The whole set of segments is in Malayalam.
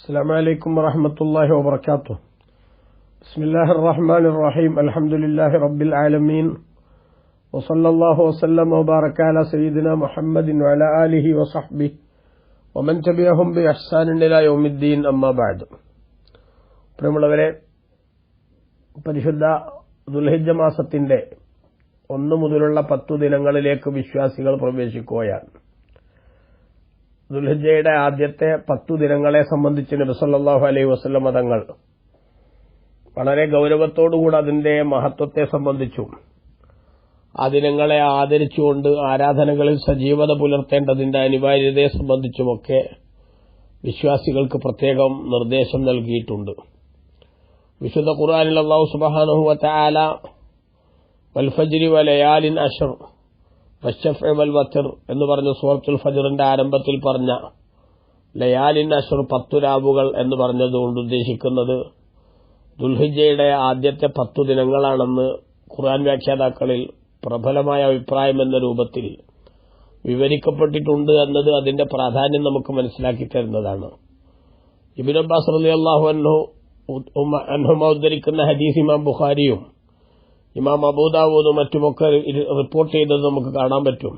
السلام عليكم ورحمة الله وبركاته بسم الله الرحمن الرحيم الحمد لله رب العالمين وصلى الله وسلم وبارك على سيدنا محمد وعلى آله وصحبه ومن تبعهم بإحسان إلى يوم الدين أما بعد പ്രിയമുള്ളവരെ പരിശുദ്ധ ദുൽഹിജ മാസത്തിന്റെ ഒന്ന് മുതലുള്ള പത്തു ദിനങ്ങളിലേക്ക് വിശ്വാസികൾ പ്രവേശിക്കുകയാണ് ദുൽഹിജയുടെ ആദ്യത്തെ പത്തു ദിനങ്ങളെ സംബന്ധിച്ച് നബിസല്ലാഹു അലൈഹി വസ്ലം മതങ്ങൾ വളരെ ഗൌരവത്തോടുകൂടി അതിന്റെ മഹത്വത്തെ സംബന്ധിച്ചു. ആ ദിനങ്ങളെ ആദരിച്ചുകൊണ്ട് ആരാധനകളിൽ സജീവത പുലർത്തേണ്ടതിന്റെ അനിവാര്യതയെ സംബന്ധിച്ചുമൊക്കെ വിശ്വാസികൾക്ക് പ്രത്യേകം നിർദ്ദേശം നൽകിയിട്ടുണ്ട്. വിശുദ്ധ ഖുർആാനിൽ സുബാനുഹുവത്ത ആല വൽഫജിരി വലയാലിൻ അഷർ വശഫ് വൽ വത്തിർ എന്ന് പറഞ്ഞ സൂറത്തുൽ ഫജറിന്റെ ആരംഭത്തിൽ പറഞ്ഞ ലയാലിൻ അഷർ പത്തു രാവുകൾ എന്ന് പറഞ്ഞതുകൊണ്ട് ഉദ്ദേശിക്കുന്നത് ദുൽഹിജയുടെ ആദ്യത്തെ പത്തു ദിനങ്ങളാണെന്ന് ഖുർആൻ വ്യാഖ്യാതാക്കളിൽ പ്രബലമായ അഭിപ്രായം എന്ന രൂപത്തിൽ വിവരിക്കപ്പെട്ടിട്ടുണ്ട് എന്നത് അതിന്റെ പ്രാധാന്യം നമുക്ക് മനസ്സിലാക്കി തരുന്നതാണ്. ഇബിൻ അബ്ബാസ് അള്ളാഹു അൻഹു ഉദ്ധരിക്കുന്ന ഹദീസ് ഇമാം ബുഖാരിയും ഇമാം അബൂദാവൂദും മറ്റുമൊക്കെ റിപ്പോർട്ട് ചെയ്തത് നമുക്ക് കാണാൻ പറ്റും.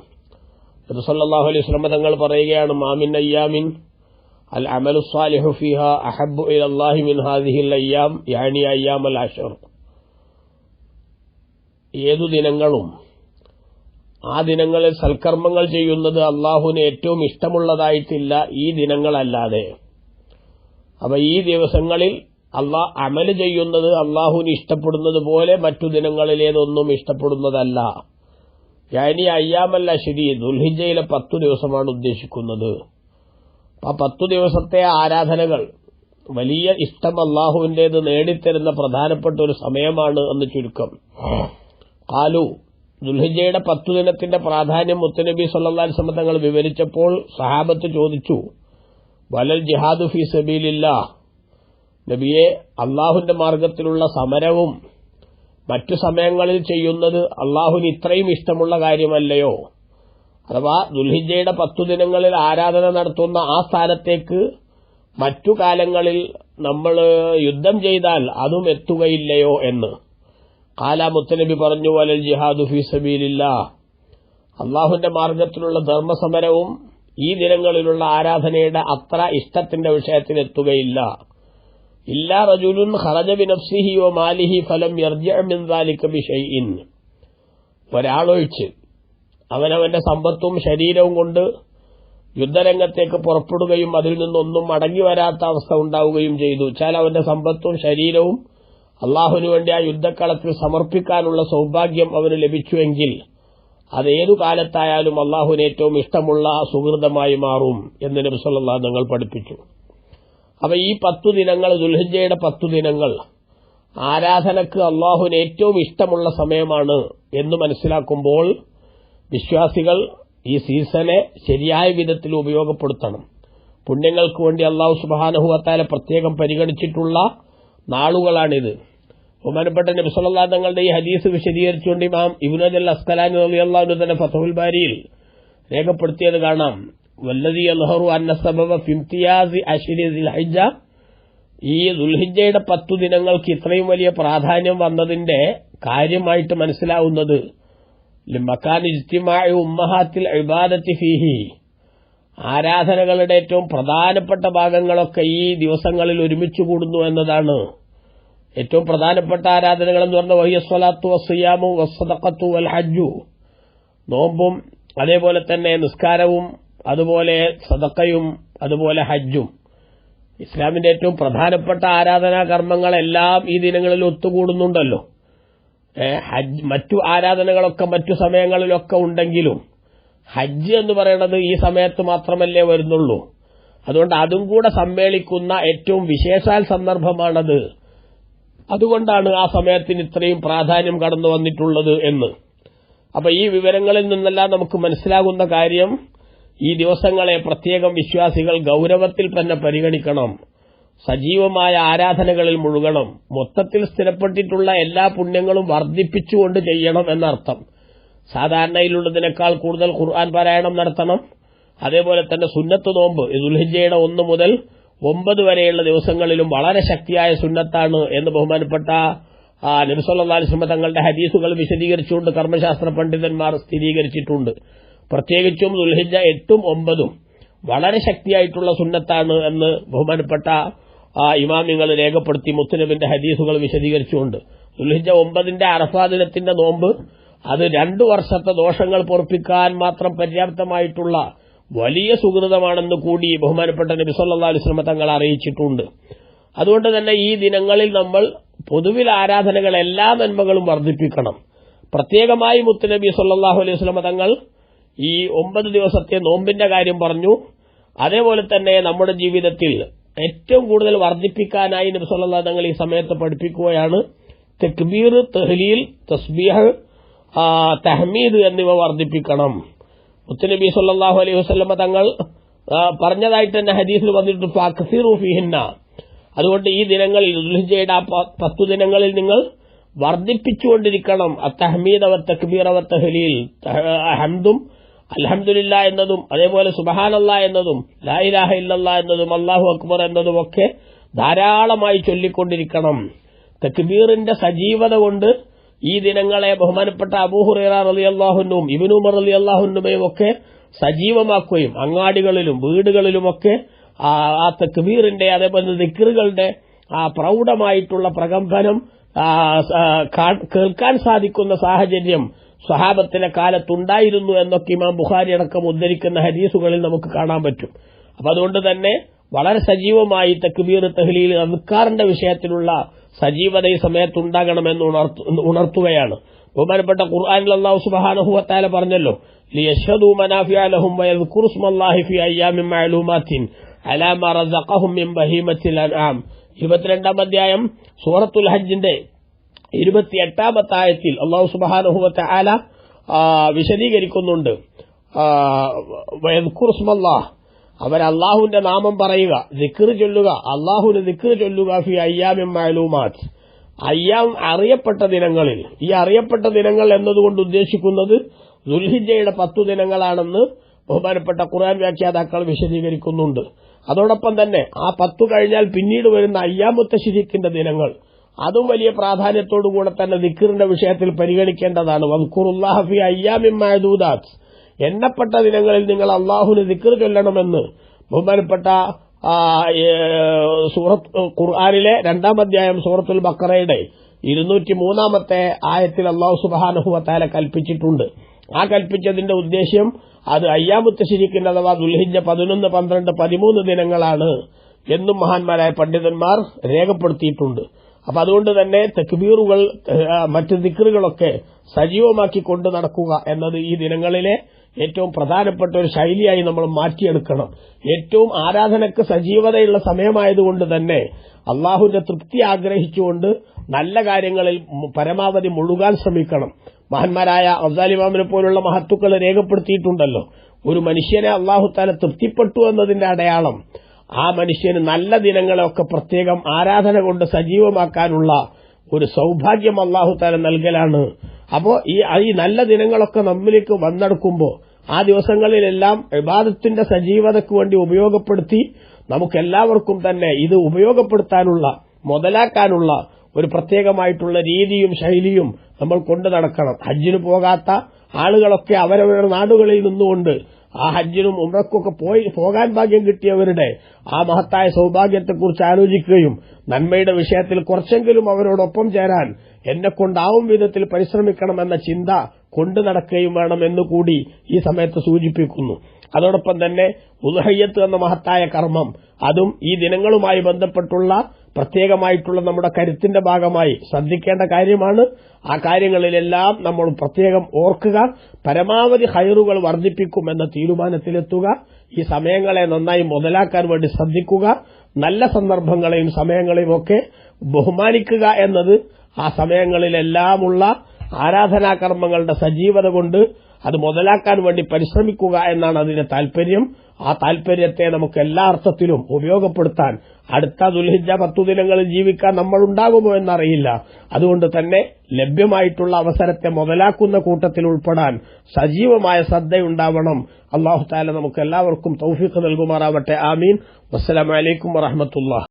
റസല്ലാഹു അലൈഹി വസല്ലം തങ്ങൾ പറയുകയാണ് മാമിൻ അയ്യാമിൻ അൽ അമലു സാലിഹു ഫിഹ അഹബ്ബു ഇലല്ലാഹി മിൻ ഹാദിഹിൽ അയ്യാം യാനി അയ്യാം അൽ അഷർ ഏതു ദിനങ്ങളും ആ ദിനങ്ങളിൽ സൽക്കർമ്മങ്ങൾ ചെയ്യുന്നത് അള്ളാഹുവിന് ഏറ്റവും ഇഷ്ടമുള്ളതായിട്ടില്ല ഈ ദിനങ്ങളല്ലാതെ. അപ്പൊ ഈ ദിവസങ്ങളിൽ അള്ളാഹ് അമൽ ചെയ്യുന്നത് അള്ളാഹുവിന് ഇഷ്ടപ്പെടുന്നത് പോലെ മറ്റു ദിനങ്ങളിലേതൊന്നും ഇഷ്ടപ്പെടുന്നതല്ല. ഞാനി അയ്യാമല്ല ശരി. ദുൽഹിജയിലെ പത്തു ദിവസമാണ് ഉദ്ദേശിക്കുന്നത്. ആ പത്തു ദിവസത്തെ ആരാധനകൾ വലിയ ഇഷ്ടം അള്ളാഹുവിന്റേത് നേടിത്തരുന്ന പ്രധാനപ്പെട്ട ഒരു സമയമാണ് എന്ന് ചുരുക്കം. കാലു ദുൽഹിജയുടെ പത്തു ദിനത്തിന്റെ പ്രാധാന്യം മുത്തനബി സല്ലാ തങ്ങൾ വിവരിച്ചപ്പോൾ സഹാബത്ത് ചോദിച്ചു വലൽ ജിഹാദു ഫി സബീലില്ലാ നബിയെ അള്ളാഹുവിന്റെ മാർഗത്തിലുള്ള സമരവും മറ്റു സമയങ്ങളിൽ ചെയ്യുന്നത് അള്ളാഹുവിന് ഇത്രയും ഇഷ്ടമുള്ള കാര്യമല്ലയോ? അഥവാ ദുൽഹിജയുടെ പത്തു ദിനങ്ങളിൽ ആരാധന നടത്തുന്ന ആ സ്ഥാനത്തേക്ക് മറ്റു കാലങ്ങളിൽ നമ്മൾ യുദ്ധം ചെയ്താൽ അതും എത്തുകയില്ലയോ എന്ന്. കാല മുത്തനബി പറഞ്ഞു വലൽ ജിഹാദു ഫി സബീലില്ല. അള്ളാഹുവിന്റെ മാർഗത്തിലുള്ള ധർമ്മസമരവും ഈ ദിനങ്ങളിലുള്ള ആരാധനയുടെ അത്ര ഇഷ്ടത്തിന്റെ വിഷയത്തിൽ എത്തുകയില്ല ഇല്ലാ റജുലുൻ ഖറജ ബിനഫ്സിഹി വ മാലിഹി ഫലം യർജിഅ മിൻ ഒരാളൊഴിച്ച് അവനവന്റെ സമ്പത്തും ശരീരവും കൊണ്ട് യുദ്ധരംഗത്തേക്ക് പുറപ്പെടുകയും അതിൽ നിന്നൊന്നും മടങ്ങി വരാത്ത അവസ്ഥ ഉണ്ടാവുകയും ചെയ്തു. വെച്ചാൽ അവന്റെ സമ്പത്തും ശരീരവും അള്ളാഹുവിനു വേണ്ടി ആ യുദ്ധക്കളത്തിൽ സമർപ്പിക്കാനുള്ള സൗഭാഗ്യം അവന് ലഭിച്ചുവെങ്കിൽ അതേതു കാലത്തായാലും അള്ളാഹുവിന് ഏറ്റവും ഇഷ്ടമുള്ള സുഹൃതമായി മാറും എന്ന് നബ്സല്ലാ ഞങ്ങൾ പഠിപ്പിച്ചു. അപ്പൊ ഈ പത്തു ദിനങ്ങൾ ദുൽഹിജയുടെ പത്തു ദിനങ്ങൾ ആരാധനക്ക് അള്ളാഹുവിന് ഏറ്റവും ഇഷ്ടമുള്ള സമയമാണ് എന്ന് മനസ്സിലാക്കുമ്പോൾ വിശ്വാസികൾ ഈ സീസണെ ശരിയായ വിധത്തിൽ ഉപയോഗപ്പെടുത്തണം. പുണ്യങ്ങൾക്ക് വേണ്ടി അള്ളാഹു സുബാനഹുവത്താലെ പ്രത്യേകം പരിഗണിച്ചിട്ടുള്ള നാളുകളാണിത്. ബഹുമാനപ്പെട്ട നബിസല്ലാ തങ്ങളുടെ ഈ ഹദീസ് വിശദീകരിച്ചുകൊണ്ട് ഇമാം ഇബുനജൽ അസ്കലാൻ അള്ളാഹു തന്നെ ഫതഹുൽ ബാരിയിൽ രേഖപ്പെടുത്തിയത് കാണാം. വല്ലതി അൽഹറു അന്ന സബബ ഫിംതിയാസി അഷിരി ദിൽഹിജ ഈ ദുൽഹിജയുടെ പത്തു ദിനങ്ങൾക്ക് ഇത്രയും വലിയ പ്രാധാന്യം വന്നതിന്റെ കാര്യമായിട്ട് മനസ്സിലാവുന്നത് മക്കാൻ ഇജ്തിമായ ഉമ്മഹാത്തിൽ ഇബാദത്തി ഫീഹി. ആരാധനകളുടെ ഏറ്റവും പ്രധാനപ്പെട്ട ഭാഗങ്ങളൊക്കെ ഈ ദിവസങ്ങളിൽ ഒരുമിച്ച് കൂടുന്നു എന്നതാണ്. ഏറ്റവും പ്രധാനപ്പെട്ട ആരാധനകൾ എന്ന് പറഞ്ഞ വയ്യസ്വലാത്തു വസ്യാമു വസ്സതക്കത്തു വൽ ഹജ്ജു. നോമ്പും അതേപോലെ തന്നെ നിസ്കാരവും അതുപോലെ സദക്കയും അതുപോലെ ഹജ്ജും. ഇസ്ലാമിന്റെ ഏറ്റവും പ്രധാനപ്പെട്ട ആരാധനാ കർമ്മങ്ങളെല്ലാം ഈ ദിനങ്ങളിൽ ഒത്തുകൂടുന്നുണ്ടല്ലോ. ഹജ്ജ് മറ്റു ആരാധനകളൊക്കെ മറ്റു സമയങ്ങളിലൊക്കെ ഉണ്ടെങ്കിലും ഹജ്ജ് എന്ന് പറയുന്നത് ഈ സമയത്ത് മാത്രമല്ലേ വരുന്നുള്ളൂ. അതുകൊണ്ട് അതും കൂടെ സമ്മേളിക്കുന്ന ഏറ്റവും വിശേഷാൽ സന്ദർഭമാണത്. അതുകൊണ്ടാണ് ആ സമയത്തിന് ഇത്രയും പ്രാധാന്യം കടന്നു വന്നിട്ടുള്ളത് എന്ന്. അപ്പൊ ഈ വിവരങ്ങളിൽ നിന്നെല്ലാം നമുക്ക് മനസ്സിലാകുന്ന കാര്യം ഈ ദിവസങ്ങളെ പ്രത്യേകം വിശ്വാസികൾ ഗൌരവത്തിൽ തന്നെ പരിഗണിക്കണം. സജീവമായ ആരാധനകളിൽ മുഴുകണം. മൊത്തത്തിൽ സ്ഥിരപ്പെട്ടിട്ടുള്ള എല്ലാ പുണ്യങ്ങളും വർദ്ധിപ്പിച്ചുകൊണ്ട് ചെയ്യണം എന്നർത്ഥം. സാധാരണയിലുള്ളതിനേക്കാൾ കൂടുതൽ ഖുർആൻ പാരായണം നടത്തണം. അതേപോലെ തന്നെ സുന്നത്ത് നോമ്പ് ദുൽഹിജയുടെ ഒന്ന് മുതൽ ഒമ്പത് വരെയുള്ള ദിവസങ്ങളിലും വളരെ ശക്തിയായ സുന്നത്താണ് എന്ന് ബഹുമാനപ്പെട്ട നബിസ്വല്ലാസ്ലമ തങ്ങളുടെ ഹദീസുകൾ വിശദീകരിച്ചുകൊണ്ട് കർമ്മശാസ്ത്ര പണ്ഡിതന്മാർ സ്ഥിരീകരിച്ചിട്ടുണ്ട്. പ്രത്യേകിച്ചും ദുൽഹിജ എട്ടും ഒമ്പതും വളരെ ശക്തിയായിട്ടുള്ള സുന്നത്താണ് എന്ന് ബഹുമാനപ്പെട്ട ഇമാമിങ്ങൾ രേഖപ്പെടുത്തി മുത്തുനബിന്റെ ഹദീസുകൾ വിശദീകരിച്ചുകൊണ്ട്. ദുൽഹിജ ഒമ്പതിന്റെ അറഫാ ദിനത്തിന്റെ നോമ്പ് അത് രണ്ടു വർഷത്തെ ദോഷങ്ങൾ പൊറപ്പിക്കാൻ മാത്രം പര്യാപ്തമായിട്ടുള്ള വലിയ സുഹൃതമാണെന്ന് കൂടി ബഹുമാനപ്പെട്ട നബി സല്ലാ അലുസ്ലമ തങ്ങൾ അറിയിച്ചിട്ടുണ്ട്. അതുകൊണ്ട് തന്നെ ഈ ദിനങ്ങളിൽ നമ്മൾ പൊതുവിൽ ആരാധനകൾ എല്ലാ നന്മകളും വർദ്ധിപ്പിക്കണം. പ്രത്യേകമായി മുത്തുനബി സല്ലാഹു അലൈഹി സ്വലമ തങ്ങൾ ഈ ഒമ്പത് ദിവസത്തെ നോമ്പിന്റെ കാര്യം പറഞ്ഞു. അതേപോലെ തന്നെ നമ്മുടെ ജീവിതത്തിൽ ഏറ്റവും കൂടുതൽ വർദ്ധിപ്പിക്കാനായി നബി സല്ലാ തങ്ങൾ ഈ സമയത്ത് പഠിപ്പിക്കുകയാണ്. തെക്ബീർ തെഹ്ലീൽ തസ്ബീഹ് തഹ്മീദ് എന്നിവ വർദ്ധിപ്പിക്കണം. മുത്തുനബി സല്ലാഹു അലൈഹി വസ്ലമ തങ്ങൾ പറഞ്ഞതായിട്ട് തന്നെ ഹദീസിൽ വന്നിട്ട് ഫിഹിന്ന. അതുകൊണ്ട് ഈ ദിനങ്ങളിൽ ദുൽഹിജയുടെ ആ പത്തു ദിനങ്ങളിൽ നിങ്ങൾ വർദ്ധിപ്പിച്ചുകൊണ്ടിരിക്കണം. അത്തഹമീദ് അവർ തക്ബീർ അവർ തെഹ്ലീൽ ഹംദും അൽഹംദുലില്ല എന്നതും അതേപോലെ സുബഹാനല്ല എന്നതും ലായിലാഹ ഇല്ലല്ല എന്നതും അള്ളാഹു അക്ബർ എന്നതും ഒക്കെ ധാരാളമായി ചൊല്ലിക്കൊണ്ടിരിക്കണം. തക്ബീറിന്റെ സജീവത കൊണ്ട് ഈ ദിനങ്ങളെ ബഹുമാനപ്പെട്ട അബൂഹുറ അലി അള്ളാഹുനും ഇബിനുമർ അലി അള്ളാഹുനുമയും ഒക്കെ സജീവമാക്കുകയും അങ്ങാടികളിലും വീടുകളിലുമൊക്കെ ആ തക്ബീറിന്റെ അതേപോലെ ദിക്കറുകളുടെ ആ പ്രൗഢമായിട്ടുള്ള പ്രകമ്പനം കേൾക്കാൻ സാധിക്കുന്ന സാഹചര്യം സ്വഹാബത്തിലെ കാലത്തുണ്ടായിരുന്നു എന്നൊക്കെ ഇമാം ബുഖാരി അടക്കം ഉദ്ധരിക്കുന്ന ഹദീസുകളിൽ നമുക്ക് കാണാൻ പറ്റും. അപ്പൊ അതുകൊണ്ട് തന്നെ വളരെ സജീവമായി തക്ബീർ തഹ്ലീൽ അദ്ക്കാറിന്റെ വിഷയത്തിലുള്ള സജീവത ഈ സമയത്ത് ഉണ്ടാകണമെന്ന് ഉണർത്തുകയാണ്. ബഹുമാനപ്പെട്ട ഖുർആാനിൽ അള്ളാഹു സുബാനഹുവത്താല പറഞ്ഞല്ലോ ഇരുപത്തിരണ്ടാം അധ്യായം സൂറത്തുൽ ഹജ്ജിന്റെ ഇരുപത്തിയെട്ടാമത്തെ ആയത്തിൽ അള്ളാഹു സുബാനഹുവത്താല വിശദീകരിക്കുന്നുണ്ട്. വയദ്കുറു സ്മല്ലാഹ് അവർ അള്ളാഹുവിന്റെ നാമം പറയുക ദിക്കർ ചൊല്ലുക. അള്ളാഹുവിന് ദിക്കർ ചൊല്ലുക ഫി അയ്യാമിൻ മാലൂമാറ്റ് അയ്യാം അറിയപ്പെട്ട ദിനങ്ങളിൽ ഈ അറിയപ്പെട്ട ദിനങ്ങൾ എന്നതുകൊണ്ട് ഉദ്ദേശിക്കുന്നത് ദുൽഹിജയുടെ പത്തു ദിനങ്ങളാണെന്ന് ബഹുമാനപ്പെട്ട ഖുർആൻ വ്യാഖ്യാതാക്കൾ വിശദീകരിക്കുന്നുണ്ട്. അതോടൊപ്പം തന്നെ ആ പത്തു കഴിഞ്ഞാൽ പിന്നീട് വരുന്ന അയ്യാമുത്ത ദിനങ്ങൾ അതും വലിയ പ്രാധാന്യത്തോടുകൂടെ തന്നെ ദിക്കറിന്റെ വിഷയത്തിൽ പരിഗണിക്കേണ്ടതാണ്. വംഖുറുല്ലാഹഫി അയ്യാമിൻ മഅദൂദാത്ത് എണ്ണപ്പെട്ട ദിനങ്ങളിൽ നിങ്ങൾ അള്ളാഹുന് ദിക്കർ ചൊല്ലണമെന്ന് ബഹുമാനപ്പെട്ട സൂറത്ത് ഖുർആാനിലെ രണ്ടാം അധ്യായം സൂറത്തുൽ ബക്കറയുടെ ഇരുന്നൂറ്റി മൂന്നാമത്തെ ആയത്തിൽ അള്ളാഹു സുബാനുഹുവത്താല കൽപ്പിച്ചിട്ടുണ്ട്. ആ കൽപ്പിച്ചതിന്റെ ഉദ്ദേശ്യം അത് അയ്യാമുത്ത ശരിക്കുന്ന അഥവാ ദുൽഹിജ പതിനൊന്ന് പന്ത്രണ്ട് പതിമൂന്ന് ദിനങ്ങളാണ് എന്നും മഹാന്മാരായ പണ്ഡിതന്മാർ രേഖപ്പെടുത്തിയിട്ടുണ്ട്. അപ്പൊ അതുകൊണ്ട് തന്നെ തെക്ബീറുകൾ മറ്റ് ദിക്കറുകളൊക്കെ സജീവമാക്കി കൊണ്ടു നടക്കുക എന്നത് ഈ ദിനങ്ങളിലെ ഏറ്റവും പ്രധാനപ്പെട്ട ഒരു ശൈലിയായി നമ്മൾ മാറ്റിയെടുക്കണം. ഏറ്റവും ആരാധനക്ക് സജീവതയുള്ള സമയമായതുകൊണ്ട് തന്നെ അള്ളാഹുവിന്റെ തൃപ്തി ആഗ്രഹിച്ചുകൊണ്ട് നല്ല കാര്യങ്ങളിൽ പരമാവധി മുഴുകാൻ ശ്രമിക്കണം. മഹാന്മാരായ അബ്ദാലിമാമിനെ പോലുള്ള മഹത്തുക്കൾ രേഖപ്പെടുത്തിയിട്ടുണ്ടല്ലോ. ഒരു മനുഷ്യനെ അള്ളാഹുത്താല തൃപ്തിപ്പെട്ടു എന്നതിന്റെ അടയാളം ആ മനുഷ്യന് നല്ല ദിനങ്ങളെയൊക്കെ പ്രത്യേകം ആരാധന കൊണ്ട് സജീവമാക്കാനുള്ള ഒരു സൗഭാഗ്യം അള്ളാഹുത്താല നൽകലാണ്. അപ്പോ ഈ ഈ നല്ല ദിനങ്ങളൊക്കെ നമ്മിലേക്ക് വന്നെടുക്കുമ്പോൾ ആ ദിവസങ്ങളിലെല്ലാം വിവാദത്തിന്റെ സജീവതയ്ക്ക് വേണ്ടി ഉപയോഗപ്പെടുത്തി നമുക്കെല്ലാവർക്കും തന്നെ ഇത് ഉപയോഗപ്പെടുത്താനുള്ള മുതലാക്കാനുള്ള ഒരു പ്രത്യേകമായിട്ടുള്ള രീതിയും ശൈലിയും നമ്മൾ കൊണ്ടു നടക്കണം. ഹജ്ജിന് പോകാത്ത ആളുകളൊക്കെ അവരവരുടെ നാടുകളിൽ നിന്നുകൊണ്ട് ആ ഹജ്ജിനും ഉമ്രക്കൊക്കെ പോയി പോകാൻ ഭാഗ്യം കിട്ടിയവരുടെ ആ മഹത്തായ സൌഭാഗ്യത്തെക്കുറിച്ച് ആലോചിക്കുകയും നന്മയുടെ വിഷയത്തിൽ കുറച്ചെങ്കിലും അവരോടൊപ്പം ചേരാൻ എന്നെ കൊണ്ടാവും വിധത്തിൽ പരിശ്രമിക്കണമെന്ന ചിന്ത കൊണ്ടു നടക്കുകയും വേണമെന്ന് കൂടി ഈ സമയത്ത് സൂചിപ്പിക്കുന്നു. അതോടൊപ്പം തന്നെ ഉദഹയ്യത്ത് എന്ന മഹത്തായ കർമ്മം അതും ഈ ദിനങ്ങളുമായി ബന്ധപ്പെട്ടുള്ള പ്രത്യേകമായിട്ടുള്ള നമ്മുടെ കരുത്തിന്റെ ഭാഗമായി ശ്രദ്ധിക്കേണ്ട കാര്യമാണ്. ആ കാര്യങ്ങളിലെല്ലാം നമ്മൾ പ്രത്യേകം ഓർക്കുക പരമാവധി ഹൈറുകൾ വർദ്ധിപ്പിക്കുമെന്ന തീരുമാനത്തിലെത്തുക ഈ സമയങ്ങളെ നന്നായി മുതലാക്കാൻ വേണ്ടി ശ്രദ്ധിക്കുക നല്ല സന്ദർഭങ്ങളെയും സമയങ്ങളെയും ഒക്കെ ബഹുമാനിക്കുക എന്നത് ആ സമയങ്ങളിലെല്ലാമുള്ള ആരാധനാകർമ്മങ്ങളുടെ സജീവത കൊണ്ട് അത് മുതലാക്കാൻ വേണ്ടി പരിശ്രമിക്കുക എന്നാണ് അതിന്റെ താൽപര്യം. ആ താൽപര്യത്തെ നമുക്ക് എല്ലാ അർത്ഥത്തിലും ഉപയോഗപ്പെടുത്താൻ അടുത്ത ദുൽഹിജ പത്തു ദിനങ്ങളിൽ ജീവിക്കാൻ നമ്മൾ ഉണ്ടാകുമോ എന്നറിയില്ല. അതുകൊണ്ട് തന്നെ ലഭ്യമായിട്ടുള്ള അവസരത്തെ മുതലാക്കുന്ന കൂട്ടത്തിൽ ഉൾപ്പെടാൻ സജീവമായ ശ്രദ്ധയുണ്ടാവണം. അള്ളാഹു താല നമുക്ക് എല്ലാവർക്കും തൗഫീഖ് നൽകുമാറാവട്ടെ. ആമീൻ. വസ്സലാമലൈക്കും വറഹമത്തുള്ള